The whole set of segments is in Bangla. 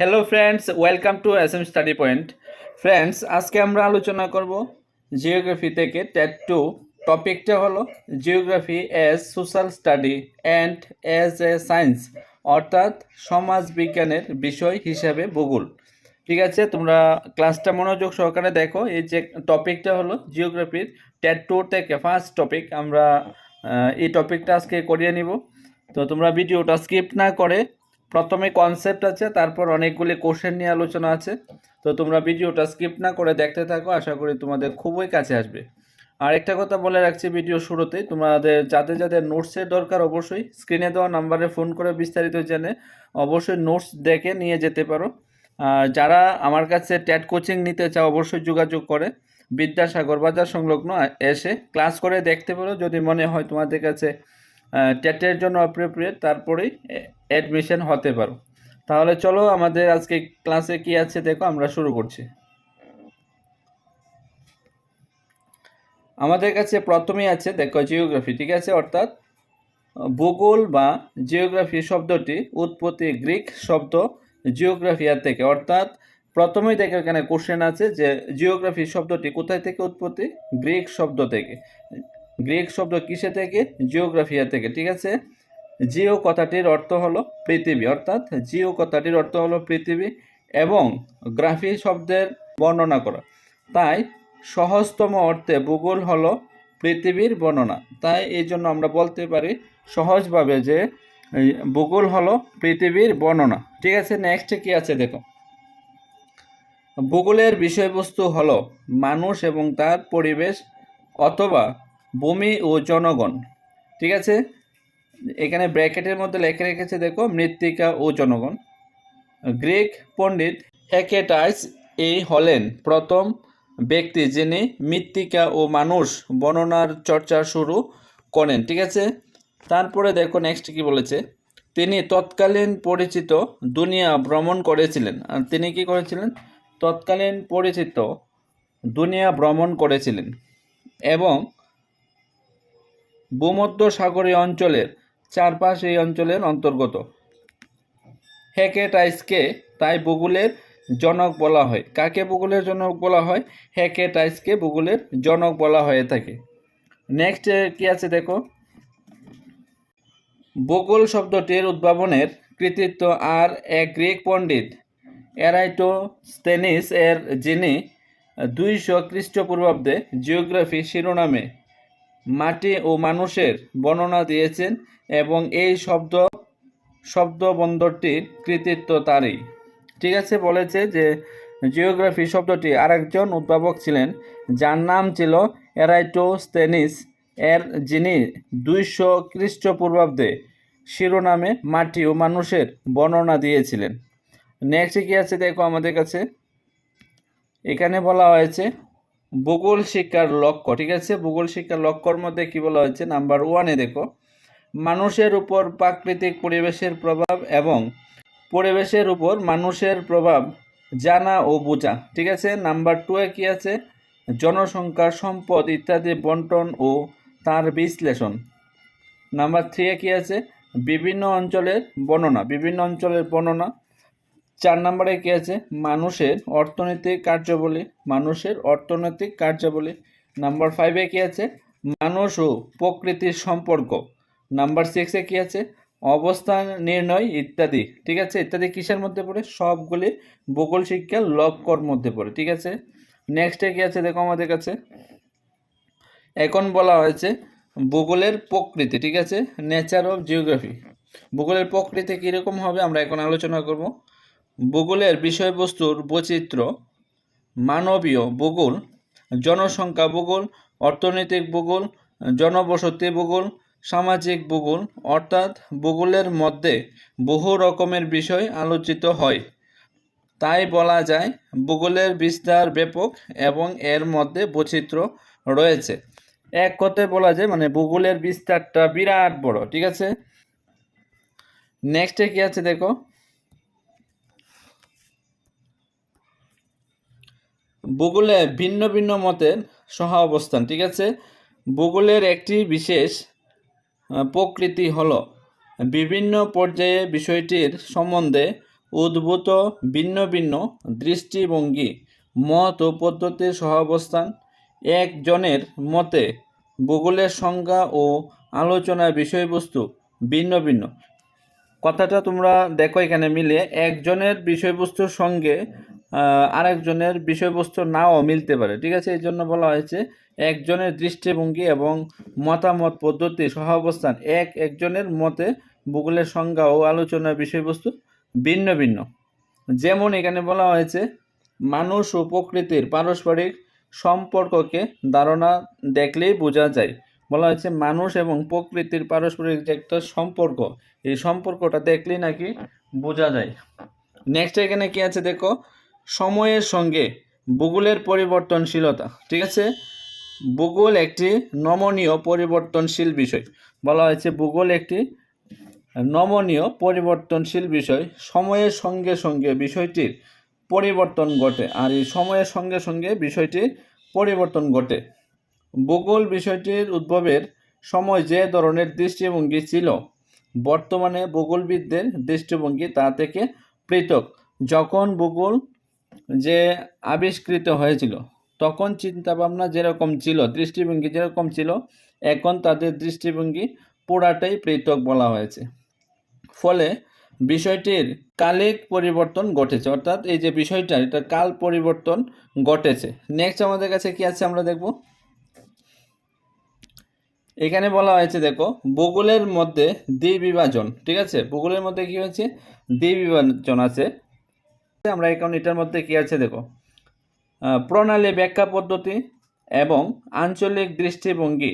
Hello friends welcome to S M study point friends আজকে আমরা আলোচনা করব জিওগ্রাফি থেকে টেট টু টপিকটা হলো geography as social study and as a science অর্থাৎ সমাজ বিজ্ঞানের বিষয় হিসাবে ভূগোল। ঠিক আছে? তোমরা ক্লাসটা মনোযোগ সহকারে দেখো। এই যে টপিকটা হলো জিওগ্রাফির টেট টু থেকে ফার্স্ট টপিক আমরা এই টপিকটা আজকে করিয়ে নিব। তো তোমরা ভিডিওটা স্কিপ না করে প্রথমে কনসেপ্ট আছে, তারপর অনেকগুলি কোশ্চেন নিয়ে আলোচনা আছে। তো তোমরা ভিডিওটা স্কিপ না করে দেখতে থাকো, আশা করি তোমাদের খুবই কাছে আসবে। আর একটা কথা বলে রাখছি ভিডিও শুরুতে, তোমাদের যাদের যাদের নোটসের দরকার অবশ্যই স্ক্রিনে দেওয়া নাম্বারে ফোন করে বিস্তারিত জেনে অবশ্যই নোটস দেখে নিয়ে যেতে পারো। আর যারা আমার কাছে ট্যাট কোচিং নিতে চাও, অবশ্যই যোগাযোগ করে। বিদ্যাসাগর বাজার সংলগ্ন এসে ক্লাস করে দেখতে পারো। যদি মনে হয় তোমাদের কাছে টেটের জন্য অ্যাপ্রোপ্রিয়েট তারপরেই অ্যাডমিশন হতে পারো। তাহলে চলো আমাদের আজকে ক্লাসে কি আছে দেখো, আমরা শুরু করছি। আমাদের কাছে প্রথমেই আছে, দেখো জিওগ্রাফি ঠিক আছে? অর্থাৎ ভূগোল বা জিওগ্রাফি শব্দটি উৎপত্তি গ্রিক শব্দ জিওগ্রাফিয়া থেকে। অর্থাৎ প্রথমেই দেখো এখানে কোশ্চেন আছে যে জিওগ্রাফি শব্দটি কোথায় থেকে উৎপত্তি? গ্রিক শব্দ থেকে। গ্রিক শব্দ কিসে থেকে? জিওগ্রাফিয়া থেকে, ঠিক আছে? জিও কথাটির অর্থ হলো পৃথিবী, অর্থাৎ জিও কথাটির অর্থ হলো পৃথিবী এবং গ্রাফি শব্দের বর্ণনা করা। তাই সহজতম অর্থে ভূগোল হলো পৃথিবীর বর্ণনা। তাই এই জন্য আমরা বলতে পারি সহজভাবে যে ভূগোল হলো পৃথিবীর বর্ণনা। ঠিক আছে? নেক্সটে কি আছে দেখো? ভূগোলের বিষয়বস্তু হলো মানুষ এবং তার পরিবেশ অথবা ভূমি ও জনগণ। ঠিক আছে? এখানে ব্র্যাকেটের মধ্যে লেখা রেখেছে, দেখো, মৃত্তিকা ও জনগণ। গ্রিক পণ্ডিত হেকেটাইস এই হলেন প্রথম ব্যক্তি যিনি মৃত্তিকা ও মানুষ বর্ণনার চর্চা শুরু করেন, ঠিক আছে? তারপরে দেখো নেক্সট কি বলেছে? তিনি তৎকালীন পরিচিত দুনিয়া ভ্রমণ করেছিলেন। আর তিনি কি করেছিলেন? তৎকালীন পরিচিত দুনিয়া ভ্রমণ করেছিলেন। এবং ভূমধ্য সাগরীয় অঞ্চলের চারপাশ এই অঞ্চলের অন্তর্গত। হেকেটাইসকে তাই ভূগোলের জনক বলা হয়। কাকে ভূগোলের জনক বলা হয়? হেকেটাইসকে ভূগোলের জনক বলা হয়ে থাকে। নেক্সট কি আছে দেখো? ভূগোল শব্দটির উদ্ভাবনের কৃতিত্ব আর এক গ্রিক পণ্ডিত এরাইটোস্তেনিস এর, যিনি দুইশো খ্রিস্টপূর্বাব্দে জিওগ্রাফি শিরোনামে মাটি ও মানুষের বর্ণনা দিয়েছেন এবং এই শব্দ শব্দ শব্দবন্দরটির কৃতিত্ব তারই। ঠিক আছে, বলেছে যে জিওগ্রাফি শব্দটি আরেকজন উদ্ভাবক ছিলেন, যার নাম ছিল এরাইটোস্তেনিস। এর যিনি দুইশো খ্রিস্টপূর্বাব্দে শিরোনামে মাটি ও মানুষের বর্ণনা দিয়েছিলেন। নেক্সট কি আছে দেখো আমাদের কাছে? এখানে বলা হয়েছে ভূগোল শিক্ষার লক্ষ্য, ঠিক আছে? ভূগোল শিক্ষার লক্ষ্যর মধ্যে কি বলা হয়েছে? নাম্বার ওয়ানে দেখো, মানুষের উপর প্রাকৃতিক পরিবেশের প্রভাব এবং পরিবেশের উপর মানুষের প্রভাব জানা ও বোঝা, ঠিক আছে? নাম্বার টুয়ে কি আছে? জনসংখ্যা, সম্পদ ইত্যাদি বন্টন ও তার বিশ্লেষণ। নাম্বার থ্রিয়ে কি আছে? বিভিন্ন অঞ্চলের বর্ণনা, বিভিন্ন অঞ্চলের বর্ণনা চার নম্বরে কি আছে? মানুষের অর্থনৈতিক কার্যাবলী। মানুষের অর্থনৈতিক কার্যাবলী। নাম্বার ফাইভে কি আছে? মানুষ ও প্রকৃতির সম্পর্ক। নাম্বার সিক্সে কি আছে? অবস্থান, নির্ণয় ইত্যাদি। ঠিক আছে? ইত্যাদি কিসের মধ্যে পড়ে? সবগুলি ভূগোল শিক্ষার লক্ষ্যর মধ্যে পড়ে। ঠিক আছে? নেক্সটে কি আছে? দেখো আমাদের কাছে। এখন বলা হয়েছে ভূগোলের প্রকৃতি। ঠিক আছে? নেচার অফ জিওগ্রাফি ভূগোলের প্রকৃতি কীরকম হবে? আমরা এখন আলোচনা করব। ভূগোলের বিষয়বস্তুর বৈচিত্র্য, মানবীয় ভূগোল, জনসংখ্যা ভূগোল, অর্থনৈতিক ভূগোল, জনবসতি ভূগোল, সামাজিক ভূগোল, অর্থাৎ ভূগোলের মধ্যে বহু রকমের বিষয় আলোচিত হয়। তাই বলা যায়, ভূগোলের বিস্তার ব্যাপক এবং এর মধ্যে বৈচিত্র্য রয়েছে। এক কথায় বলা যায় মানে ভূগোলের বিস্তারটা বিরাট বড়, ঠিক আছে? নেক্সটে কি আছে দেখো? ভূগোলে ভিন্ন ভিন্ন মতের সহ অবস্থান, ঠিক আছে? ভূগোলের একটি বিশেষ প্রকৃতি হলো বিভিন্ন পর্যায়ে বিষয়টির সম্বন্ধে উদ্ভূত ভিন্ন ভিন্ন দৃষ্টিভঙ্গি, মত ও পদ্ধতির সহাবস্থান একজনের মতে ভূগোলের সংজ্ঞা ও আলোচনার বিষয়বস্তু ভিন্ন ভিন্ন। কথাটা তোমরা দেখো এখানে মিলে একজনের বিষয়বস্তুর সঙ্গে আরেকজনের বিষয়বস্তু নাও মিলতে পারে, ঠিক আছে? এই জন্য বলা হয়েছে, একজনের দৃষ্টিভঙ্গি এবং মতামত পদ্ধতি সহাবস্থান এক, একজনের মতে ভূগোলের সংজ্ঞা ও আলোচনার বিষয়বস্তু ভিন্ন ভিন্ন। যেমন এখানে বলা হয়েছে, মানুষ ও প্রকৃতির পারস্পরিক সম্পর্ককে ধারণা দেখলেই বোঝা যায়। বলা হয়েছে, মানুষ এবং প্রকৃতির পারস্পরিক যে একটা সম্পর্ক, এই সম্পর্কটা দেখলেই নাকি বোঝা যায়। নেক্সট এখানে কি আছে দেখো? সময়ের সঙ্গে ভূগোলের পরিবর্তনশীলতা, ঠিক আছে? ভূগোল একটি নমনীয় পরিবর্তনশীল বিষয়। বলা হয়েছে ভূগোল একটি নমনীয় পরিবর্তনশীল বিষয়। সময়ের সঙ্গে সঙ্গে বিষয়টির পরিবর্তন ঘটে আর এই সময়ের সঙ্গে সঙ্গে বিষয়টির পরিবর্তন ঘটে। ভূগোল বিষয়টির উদ্ভবের সময় যে ধরনের দৃষ্টিভঙ্গি ছিল, বর্তমানে ভূগোলবিদদের দৃষ্টিভঙ্গি তা থেকে পৃথক। যখন ভূগোল যে আবিষ্কৃত হয়েছিল, তখন চিন্তাভাবনা যেরকম ছিল, দৃষ্টিভঙ্গি যেরকম ছিল, এখন তাদের দৃষ্টিভঙ্গি পুরাটাই পৃথক বলা হয়েছে। ফলে বিষয়টির কালিক পরিবর্তন ঘটেছে। অর্থাৎ এই যে বিষয়টা, এটা কাল পরিবর্তন ঘটেছে। নেক্সট আমাদের কাছে কি আছে আমরা দেখব? এখানে বলা হয়েছে, দেখো, ভূগোলের মধ্যে দ্বিবিভাজন, ঠিক আছে? ভূগোলের মধ্যে কি হয়েছে? দ্বিবিভাজন আছে। আমরা এখন এটার মধ্যে কি আছে দেখো? প্রণালী, ব্যাখ্যা পদ্ধতি এবং আঞ্চলিক দৃষ্টিভঙ্গি।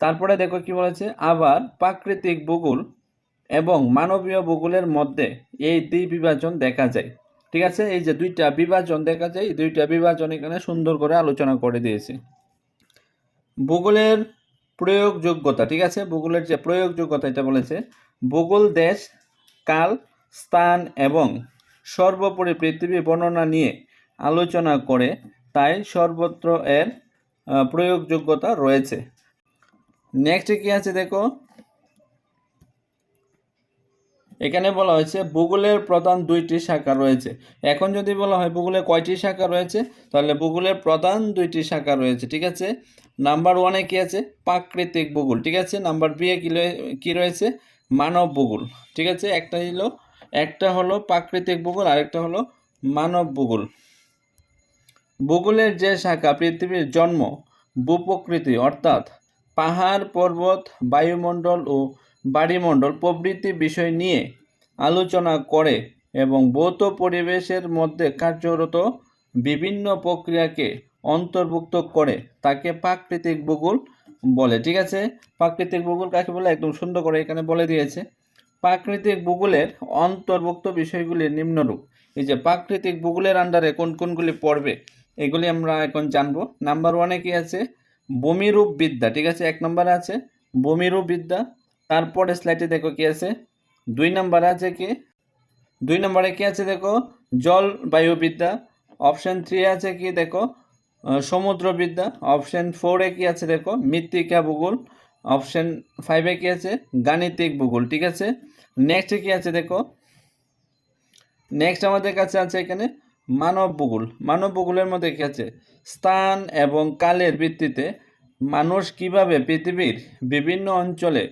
তারপরে দেখো কি বলেছে? আবার প্রাকৃতিক ভূগোল এবং মানবীয় ভূগোলের মধ্যে এই দুই বিভাজন দেখা যায়। ঠিক আছে? এই যে দুইটা বিভাজন দেখা যায়, এই দুইটা বিভাজন এখানে সুন্দর করে আলোচনা করে দিয়েছে। ভূগোলের প্রয়োগযোগ্যতা, ঠিক আছে? ভূগোলের যে প্রয়োগযোগ্যতা, এটা বলেছে, ভূগোল দেশ, কাল, স্থান এবং সর্বোপরি পৃথিবী বর্ণনা নিয়ে আলোচনা করে তাই সর্বত্র এর প্রয়োগযোগ্যতা রয়েছে। নেক্সট কি আছে দেখো? এখানে বলা হয়েছে ভূগোলের প্রধান দুইটি শাখা রয়েছে। এখন যদি বলা হয় ভূগোলের কয়টি শাখা রয়েছে, তাহলে ভূগোলের প্রধান দুইটি শাখা রয়েছে, ঠিক আছে? নাম্বার ওয়ানে কি আছে? প্রাকৃতিক ভূগোল, ঠিক আছে? নাম্বার বি এ কি কি রয়েছে? মানব ভূগোল, ঠিক আছে? একটা হলো একটা হলো প্রাকৃতিক ভূগোল, আরেকটা হলো মানব ভূগোল। ভূগোলের যে শাখা, পৃথিবীর জন্ম, ভূপ্রকৃতি, অর্থাৎ পাহাড়, পর্বত, বায়ুমণ্ডল ও বাড়িমণ্ডল প্রভৃতি বিষয় নিয়ে আলোচনা করে এবং ভৌত পরিবেশের মধ্যে কার্যরত বিভিন্ন প্রক্রিয়াকে অন্তর্ভুক্ত করে তাকে প্রাকৃতিক ভূগোল বলে। ঠিক আছে? প্রাকৃতিক ভূগোল কাকে বলে? একদম সুন্দর করে এখানে বলে দিয়েছে। প্রাকৃতিক ভূগোলের অন্তর্ভুক্ত বিষয়গুলি নিম্নরূপ। এই যে প্রাকৃতিক ভূগোলের আন্ডারে কোন কোনগুলি পড়বে, এগুলি আমরা এখন জানব। নাম্বার ওয়ানে কি আছে? ভূমিরূপ বিদ্যা, ঠিক আছে? এক নম্বরে আছে ভূমিরূপ বিদ্যা। তারপরে স্লাইডে দেখো কি আছে? দুই নম্বরে আছে কি? দুই নম্বরে কি আছে দেখো? জল জলবায়ুবিদ্যা অপশান থ্রি আছে কি দেখো? সমুদ্রবিদ্যা অপশন ফোরে কি আছে দেখো? মৃত্তিকা ভূগোল। অপশন ফাইভে কি আছে? গাণিতিক ভূগোল, ঠিক আছে? নেক্সট কি আছে দেখো? নেক্সট আমাদের কাছে আছে এখানে মানব ভূগোল মানব ভূগোলের মধ্যে কি আছে? স্থান এবং কালের ভিত্তিতে মানুষ কীভাবে পৃথিবীর বিভিন্ন অঞ্চলে,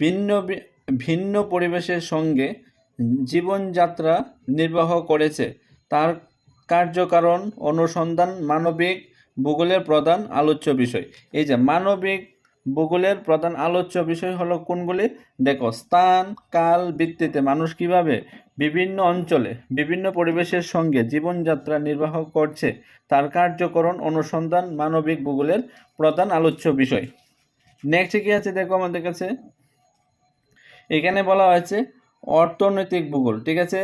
ভিন্ন ভিন্ন পরিবেশের সঙ্গে জীবনযাত্রা নির্বাহ করেছে, তার কার্যকারণ অনুসন্ধান মানবিক ভূগোলের প্রধান আলোচ্য বিষয়। এই যে মানবিক ভূগোলের প্রধান আলোচ্য বিষয় হলো কোনগুলি? দেখো, স্থান, কাল, ভিত্তিতে মানুষ কীভাবে বিভিন্ন অঞ্চলে, বিভিন্ন পরিবেশের সঙ্গে জীবনযাত্রা নির্বাহ করছে, তার কার্যকরণ, অনুসন্ধান, মানবিক ভূগোলের প্রধান আলোচ্য বিষয়। নেক্সট কি আছে দেখো আমাদের কাছে? এখানে বলা হয়েছে অর্থনৈতিক ভূগোল, ঠিক আছে?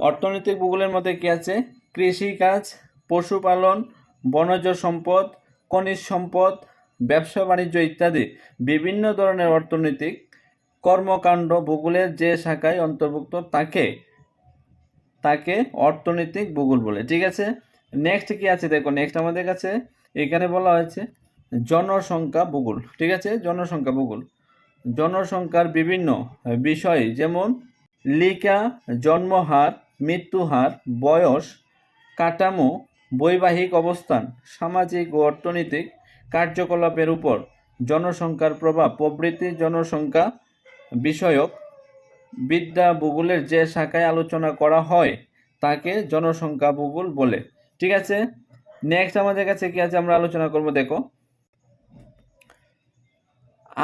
অর্থনৈতিক ভূগোলের মধ্যে কি আছে? কৃষিকাজ, পশুপালন, বনজ সম্পদ, খনিজ সম্পদ ব্যবসা, বাণিজ্য ইত্যাদি বিভিন্ন ধরনের অর্থনৈতিক কর্মকাণ্ড, ভূগোলের যে শাখায় অন্তর্ভুক্ত তাকে তাকে অর্থনৈতিক ভূগোল বলে। ঠিক আছে? নেক্সট কি আছে? দেখো নেক্সট আমাদের কাছে এখানে বলা হয়েছে জনসংখ্যা ভূগোল। ঠিক আছে? জনসংখ্যা ভূগোল। জনসংখ্যার বিভিন্ন বিষয় যেমন লিকা, জন্মহার, মৃত্যুহার, বয়স, কাঠামো, বৈবাহিক অবস্থান, সামাজিক ও অর্থনৈতিক কার্যকলাপের উপর জনসংখ্যার প্রভাব প্রবৃত্তি জনসংখ্যা বিষয়ক বিদ্যা ভূগোলের যে শাখায় আলোচনা করা হয়, তাকে জনসংখ্যা ভূগোল বলে। ঠিক আছে? নেক্সট আমাদের কাছে কি আছে আমরা আলোচনা করব, দেখো।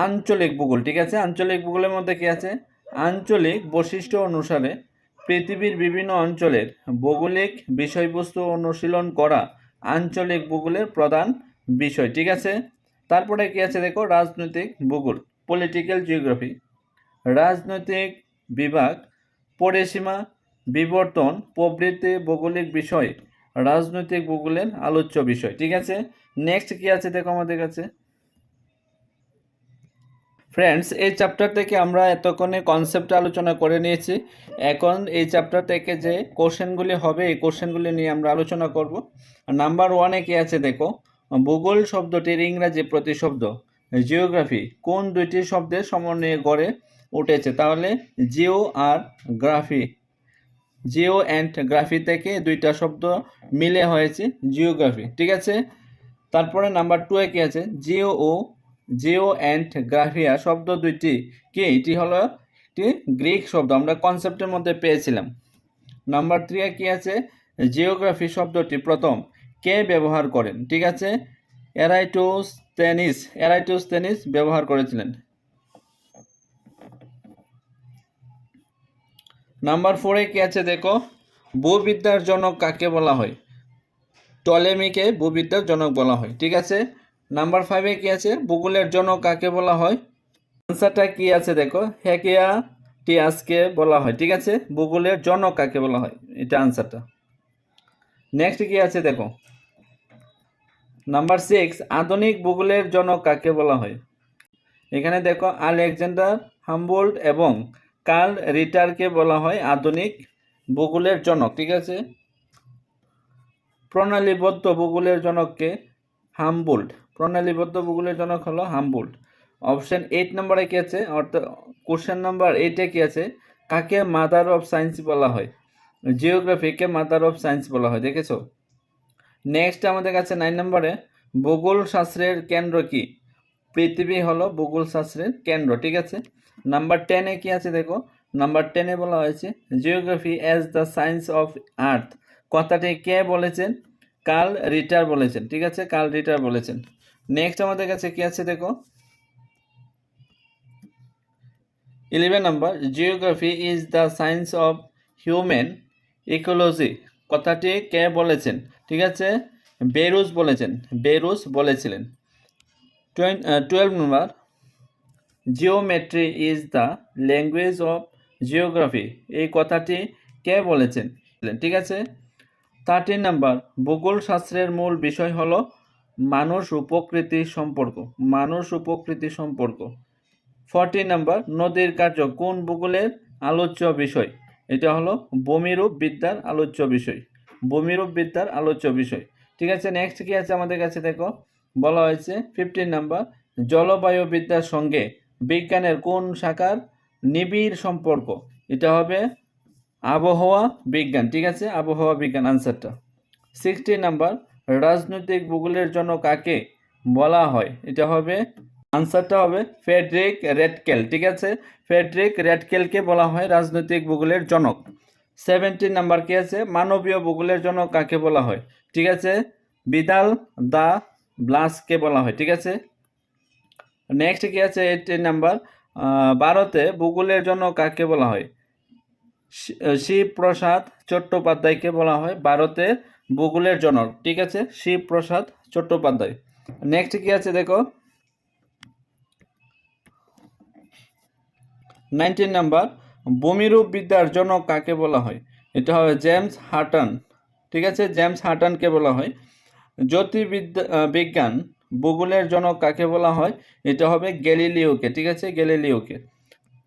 আঞ্চলিক ভূগোল, ঠিক আছে? আঞ্চলিক ভূগোলের মধ্যে কি আছে? আঞ্চলিক বৈশিষ্ট্য অনুসারে পৃথিবীর বিভিন্ন অঞ্চলের ভৌগোলিক বিষয়বস্তু অনুশীলন করা আঞ্চলিক ভূগোলের প্রধান বিষয়, ঠিক আছে? তারপরে কি আছে দেখো? রাজনৈতিক ভূগোল পলিটিক্যাল জিওগ্রাফি রাজনৈতিক বিভাগ, পরিসীমা, বিবর্তন, প্রভৃতি ভৌগোলিক বিষয়, রাজনৈতিক ভূগোলের আলোচ্য বিষয়, ঠিক আছে? নেক্সট কি আছে দেখো আমাদের কাছে? ফ্রেন্ডস এই চ্যাপ্টার থেকে আমরা এতক্ষণে কনসেপ্ট আলোচনা করে নিয়েছি। এখন এই চ্যাপ্টার থেকে যে কোশ্চেনগুলি হবে, এই কোশ্চেনগুলি নিয়ে আমরা আলোচনা করব। নাম্বার ওয়ানে কি আছে দেখো? ভূগোল শব্দটির ইংরাজি প্রতিশব্দ। জিওগ্রাফি, কোন দুইটি শব্দের সমন্বয়ে গড়ে উঠেছে? তাহলে জিও আর গ্রাফি। জিও অ্যান্ড গ্রাফি থেকে দুইটা শব্দ মিলে হয়েছে জিওগ্রাফি, ঠিক আছে? তারপরে নাম্বার টুয়ে কি আছে? জিও ও, জিও অ্যান্ড গ্রাফিয়া শব্দ দুইটি কি? এটি হলো একটি গ্রিক শব্দ, আমরা কনসেপ্টের মধ্যে পেয়েছিলাম। নাম্বার থ্রি কি আছে? জিওগ্রাফি শব্দটি প্রথম। কে ব্যবহার করেন, ঠিক আছে? এরাইটোস্তেনিস এরাইটোস্তেনিস ব্যবহার করেছিলেন। নাম্বার ফোরে কি আছে দেখো? ভূবিদ্যার জনক কাকে বলা হয়? টলেমিকে ভূবিদ্যার জনক বলা হয়, ঠিক আছে? নাম্বার ফাইভে কি আছে? ভূগোলের জনক কাকে বলা হয়? আনসারটা কি আছে দেখো? হ্যাকিয়া টিয়াসকে বলা হয়, ঠিক আছে? ভূগোলের জনক কাকে বলা হয়? এটা আনসারটা নেক্সট কি আছে দেখো? নাম্বার সিক্স আধুনিক ভূগোলের জনক কাকে বলা হয়? এখানে দেখো আলেকজান্ডার হাম্বোল্ড এবং কার্ল রিটারকে বলা হয় আধুনিক ভূগোলের জনক, ঠিক আছে? প্রণালীবদ্ধ ভূগোলের জনককে হামবোল্ড প্রণালীবদ্ধ ভূগোলের জনক হলো হামবোল্ড অপশন এইট নম্বরে কি আছে? অর্থাৎ কোশ্চেন নাম্বার এইটে কি আছে? কাকে মাদার অফ সায়েন্স বলা হয়? জিওগ্রাফিকে মাদার অফ সায়েন্স বলা হয়, দেখেছ? নেক্সট আমাদের কাছে নাইন নম্বরে, ভূগোল শাস্ত্রের কেন্দ্র কি? পৃথিবী হলো ভূগোল শাস্ত্রের কেন্দ্র, ঠিক আছে? নাম্বার টেনে কি আছে দেখো? নাম্বার টেনে বলা হয়েছে geography as the science of earth কথাটি কে বলেছেন? কার্ল রিটার বলেছেন, ঠিক আছে? কার্ল রিটার বলেছেন। নেক্সট আমাদের কাছে কি আছে দেখো? Eleven number geography is the science of human ecology কথাটি কে বলেছেন? ঠিক আছে? বেরুজ বলেছেন, বেরুজ বলেছিলেন। Twelve number geometry is the language of geography এই কথাটি কে বলেছেন? ঠিক আছে? থার্টিন নাম্বার ভূগোল শাস্ত্রের মূল বিষয় হল মানুষ উপকৃতি সম্পর্ক, মানুষ উপকৃতি সম্পর্ক। ফর্টিন নাম্বার নদীর কার্য, কোন ভূগোলের আলোচ্য বিষয়? এটা হলো ভূমিরূপ বিদ্যার আলোচ্য বিষয়। ভূমিরূপ বিদ্যার আলোচ্য বিষয়। ঠিক আছে নেক্সট কি আছে আমাদের কাছে দেখো? বলা হয়েছে ফিফটিন নাম্বার জলবায়ু বিদ্যার সঙ্গে বিজ্ঞানের কোন শাখার নিবিড় সম্পর্ক? এটা হবে আবহাওয়া বিজ্ঞান। ঠিক আছে, আবহাওয়া বিজ্ঞান আনসারটা সিক্সটি নাম্বার রাজনৈতিক ভূগোলের জন্য কাকে বলা হয়? এটা হবে আনসারটা হবে ফেডরিক রেডকেল ঠিক আছে ফেডরিক রেডকেলকে বলা হয় রাজনৈতিক ভূগোলের জনক। সেভেন্টিন নাম্বার কি আছে? মানবীয় ভূগোলের জন্য কাকে বলা হয়? ঠিক আছে? বিদাল, দা, ব্লাসকে বলা হয়, ঠিক আছে? নেক্সট কি আছে? এইটিন নাম্বার ভারতে ভূগোলের জন্য কাকে বলা হয়? শিবপ্রসাদ চট্টোপাধ্যায়কে বলা হয় ভারতে ভূগোলের জনক ঠিক আছে? শিবপ্রসাদ চট্টোপাধ্যায়। নেক্সট কি আছে দেখো? নাইনটিন নাম্বার ভূমিরূপ বিদ্যার জনক কাকে বলা হয়? এটা হবে জেমস হার্টন। ঠিক আছে? জেমস হার্টনকে বলা হয়। জ্যোতির্বিদ্যা বিজ্ঞান, ভূগোলের জনক কাকে বলা হয়? এটা হবে গ্যালিলিওকে। ঠিক আছে? গ্যালিলিওকে।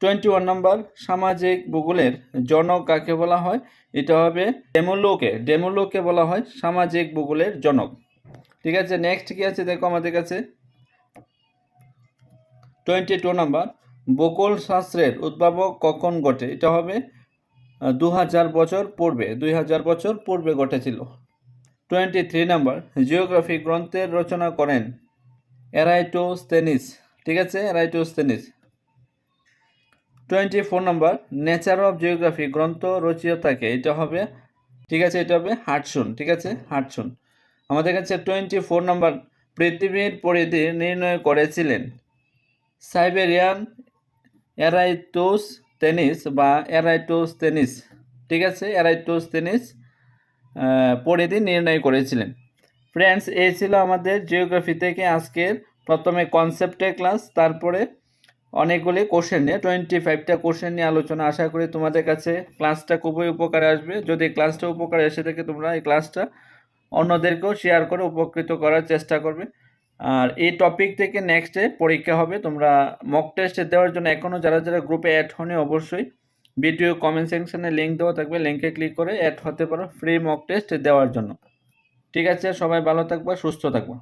টোয়েন্টি ওয়ান নাম্বার, সামাজিক ভূগোলের জনক কাকে বলা হয়? এটা হবে ডেমোলোকে। ডেমোলোকে বলা হয় সামাজিক ভূগোলের জনক ঠিক আছে? নেক্সট কি আছে? দেখো আমাদের কাছে। টোয়েন্টি টু নাম্বার ভূগোল শাস্ত্রের উদ্ভাবক কখন ঘটে? এটা হবে দু হাজার বছর পূর্বে দুই হাজার বছর পূর্বে ঘটেছিল। টোয়েন্টি থ্রি নাম্বার, জিওগ্রাফি গ্রন্থের রচনা করেন এরাইটোস্তেনিস, ঠিক আছে? Eratosthenes. Twenty four number, nature of geography, গ্রন্থ রচিয়তাকে এটা হবে, ঠিক আছে? এটা হবে হাটসুন ঠিক আছে? হাটসুন আমাদের কাছে টোয়েন্টি ফোর নাম্বার, পৃথিবীর পরিধি নির্ণয় করেছিলেন সাইবেরিয়ান এরাইটোস টেনিস বা এরাইটোস টেনিস, ঠিক আছে? এরাইটোস টেনিস পরিধি নির্ণয় করেছিলেন। ফ্রেন্ডস এই ছিল আমাদের জিওগ্রাফি থেকে আজকের প্রথমে কনসেপ্টের ক্লাস তারপরে অনেকগুলি কোশ্চেন নিয়ে টোয়েন্টি ফাইভটা কোশ্চেন নিয়ে আলোচনা। আশা করি তোমাদের কাছে ক্লাসটা খুবই উপকারে আসবে। যদি ক্লাসটা উপকারে এসে থাকে, তোমরা এই ক্লাসটা অন্যদেরকেও শেয়ার করে উপকৃত করার চেষ্টা করবে। আর এই টপিক থেকে নেক্সটে পরীক্ষা হবে। তোমরা মক টেস্ট দেওয়ার জন্য এখনও যারা যারা গ্রুপে অ্যাড হনে অবশ্যই ভিডিও কমেন্ট সেকশনে লিঙ্ক দেওয়া থাকবে। লিঙ্কে ক্লিক করে অ্যাড হতে পারো ফ্রি মক টেস্ট দেওয়ার জন্য। ঠিক আছে, সবাই ভালো থাকবা, সুস্থ থাকবা।